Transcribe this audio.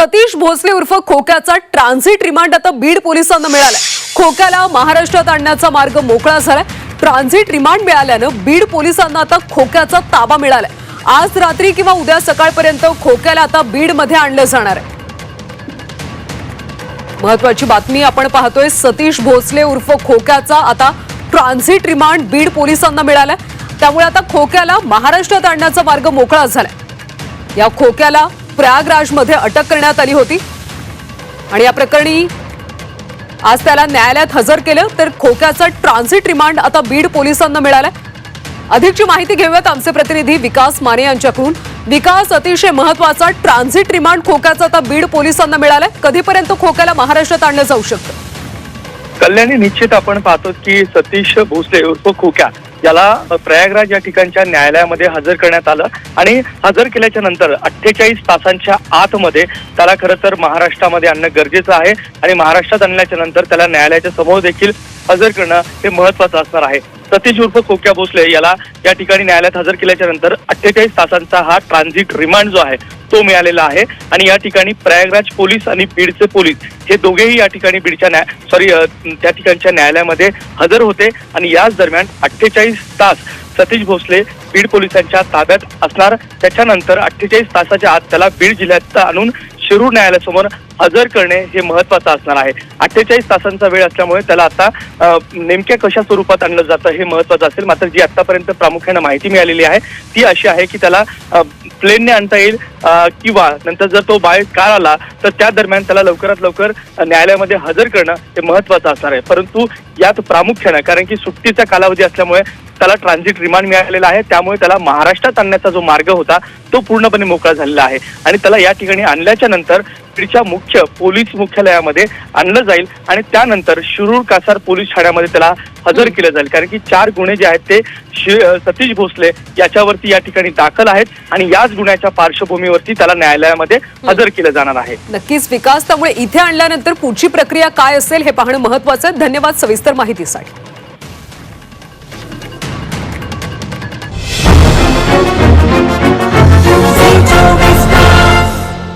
सतीश भोसले उर्फ खोक्याचा transit remand आता बीड पोलिसांना मिळालाय. खोक्याला महाराष्ट्रात आणण्याचा मार्ग मोकळा झालाय. ट्रान्झिट रिमांड मिळाल्यानं बीड पोलिसांना आता खोक्याचा ताबा मिळालाय. आज रात्री किंवा उद्या सकाळपर्यंत खोक्याला आता बीडमध्ये आणलं जाणार आहे. महत्वाची बातमी आपण पाहतोय सतीश भोसले उर्फ खोक्याचा आता ट्रान्झिट रिमांड बीड पोलिसांना मिळालाय. त्यामुळे आता खोक्याला महाराष्ट्रात आणण्याचा मार्ग मोकळा झालाय. या खोक्याला प्रयागराजमध्ये अटक करण्यात आली होती. आणि या प्रकरणी आज त्याला न्यायालयात हजर केलं तर खोक्याचा ट्रान्झिट रिमांड आता बीड पोलिसांना मिळालं अधिकची माहिती घेऊयात आमचे प्रतिनिधी विकास माने यांच्याकडून. विकास अतिशय महत्त्वाचा ट्रान्झिट रिमांड खोक्याचा आता बीड पोलिसांना मिळालाय. कधीपर्यंत खोक्याला महाराष्ट्रात आणलं जाऊ शकतं? कल्याणी निश्चित आपण पाहतो की सतीश भोसले उर्फ खोक्या याला प्रयागराज या ठिकाणच्या न्यायालयामध्ये हजर करण्यात आलं आणि हजर केल्याच्यानंतर अठ्ठेचाळीस तासांच्या आतमध्ये त्याला खरं तर महाराष्ट्रामध्ये आणणं गरजेचं आहे आणि महाराष्ट्रात आणल्याच्या नंतर त्याला न्यायालयाच्या समोर देखील हजर करणं हे महत्वाचं असणार आहे. सतीश उर्फ कोक्या भोसले याला या ठिकाणी न्यायालयात हजर केल्याच्यानंतर अठ्ठेचाळीस तासांचा हा ट्रान्झिट रिमांड जो आहे तो मिळालेला आहे. आणि या ठिकाणी प्रयागराज पोलीस आणि बीडचे पोलीस हे दोघेही या ठिकाणी बीडच्या न्याय सॉरी त्या ठिकाणच्या न्यायालयामध्ये हजर होते. आणि याच दरम्यान अठ्ठेचाळीस तास सतीश भोसले बीड पोलिसांच्या ताब्यात असणार. त्याच्यानंतर अठ्ठेचाळीस तासाच्या आत त्याला बीड जिल्ह्यात आणून शिरूर न्यायालयासमोर हजर करणे हे महत्वाचं असणार आहे. अठ्ठेचाळीस तासांचा वेळ असल्यामुळे त्याला आता नेमक्या कशा स्वरूपात आणलं जातं हे महत्वाचं असेल. मात्र जी आतापर्यंत प्रामुख्यानं माहिती मिळालेली आहे ती अशी आहे की त्याला प्लेनने आणता येईल किंवा नंतर जर तो बाय कार आला तर त्या दरम्यान त्याला लवकरात लवकर न्यायालयामध्ये हजर करणं हे महत्वाचं असणार आहे. परंतु यात प्रामुख्यानं कारण की सुट्टीचा कालावधी असल्यामुळे त्याला ट्रान्झिट रिमांड मिळालेला आहे. त्यामुळे त्याला महाराष्ट्रात आणण्याचा जो मार्ग होता तो पूर्णपणे मोकळा झालेला आहे. आणि त्याला या ठिकाणी आणल्याच्या नंतर बीडच्या मुख्य पोलीस मुख्यालयामध्ये आणलं जाईल आणि त्यानंतर शिरूर कासार पोलीस ठाण्यामध्ये त्याला हजर केलं जाईल. कारण की चार गुन्हे जे आहेत ते सतीश भोसले याच्यावरती या ठिकाणी दाखल आहेत आणि याच गुन्ह्याच्या पार्श्वभूमीवरती त्याला न्यायालयामध्ये हजर केलं जाणार आहे. नक्कीच विकास त्यामुळे इथे आणल्यानंतर पुढची प्रक्रिया काय असेल हे पाहणं महत्वाचं आहे धन्यवाद सविस्तर माहितीसाठी.